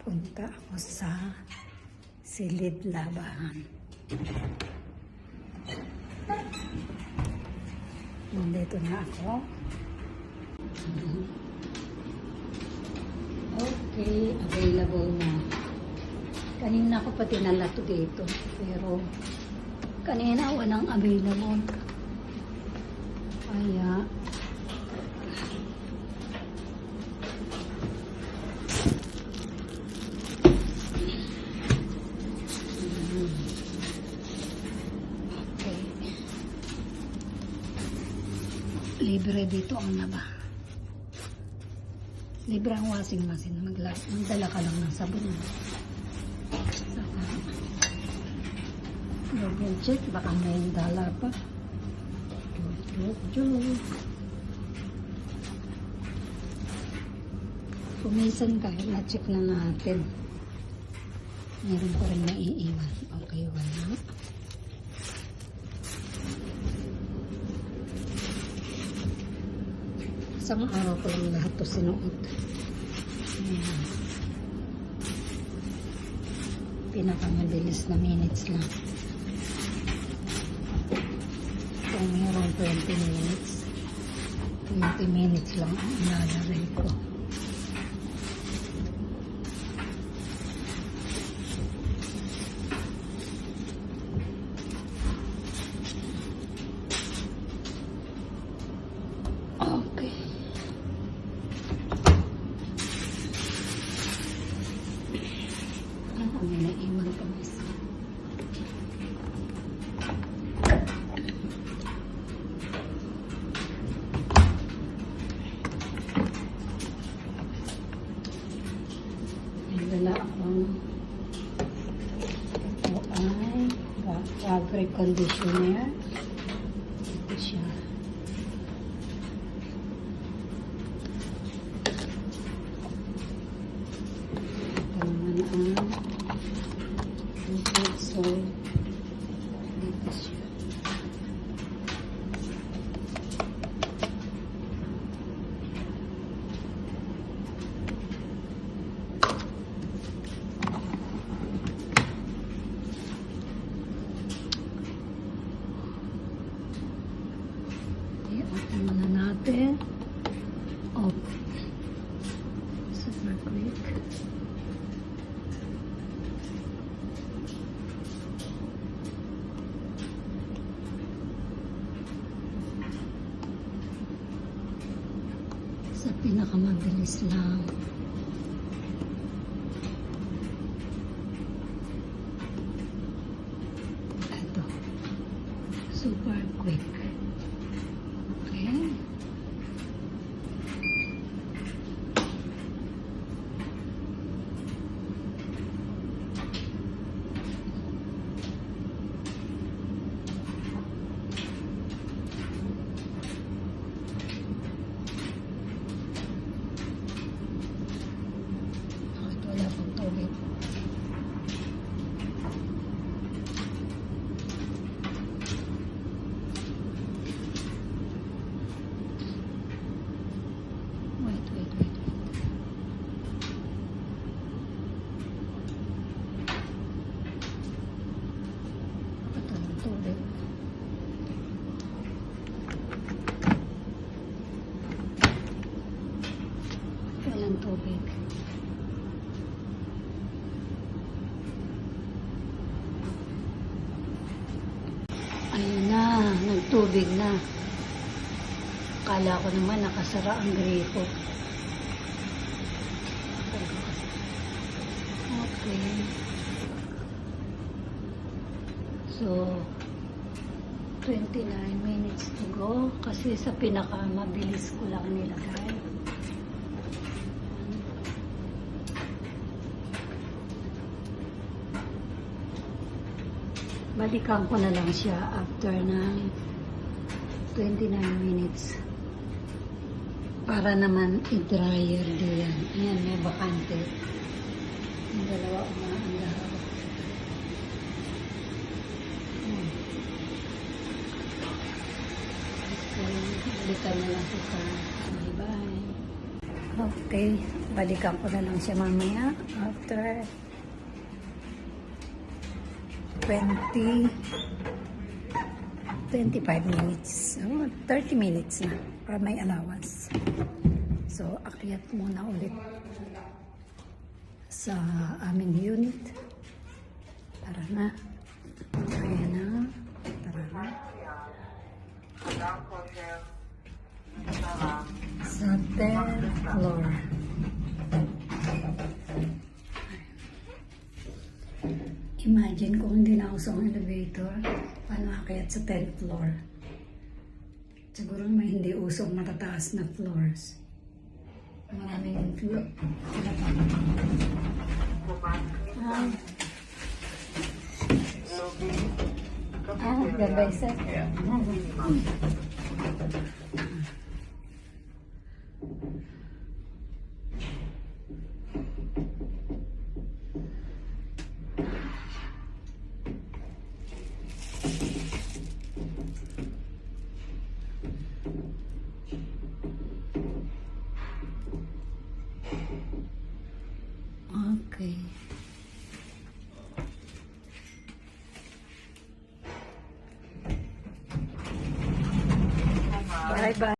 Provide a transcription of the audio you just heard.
Punta ako sa Silid Labahan. Nandito na ako. Okay, available na. Kanina ko pa tinala to dito. Pero kanina walang available. Kaya Okay. Libre dito ang laba. Libre ang washing machine. Magla magdala ka lang ng sabon. Saka, double check. Baka may dala pa. Joke, joke, joke. Kuminsan kahit na-check na natin. Meron pa rin naiiwan. Okay, wala. Isang araw ko lang lahat to sinuot. Ayan. Pinakamabilis na minutes lang. Kung mayroon 20 minutes, 20 minutes lang ang ilalagay ko. Okay. Ah, may naiwan pa isa. May dala akong ito ay fa- fabric conditioner. Ito siya. Ito naman ang liquid soap. Dito siya. I-open natin. Open. Super quick. Sa pinakamabilis lang. Ito. Super quick. Okay. Bakit wala pang tubig? Wait, wait, wait, wait. Ito ng tubig. Walang tubig. Ayun na, nagtubig na. Kala ko naman nakasara ang gripo. Okay. So, 29 minutes to go kasi sa pinakamabilis ko lang nilagay. Balikan ko na lang siya after ng 29 minutes. Para naman i-dryer diyan. Ayan, may bakante. Yung dalawa umaandar. Hmm. Okay, balikan na lang kita. Bye-bye. Okay, Balikan ko na lang siya mamaya after 20 25 minutes. Oh, 30 minutes na para may allowance. So, akyat muna ulit sa aming unit. Tara na. Kaya na. Tara na. Sa Imagine kung hindi na usong elevator, paano akayat sa 10th floor? Siguro may hindi usong matataas na floors. Maraming floor. Ah, ah ganda isa. Okay. Bye-bye.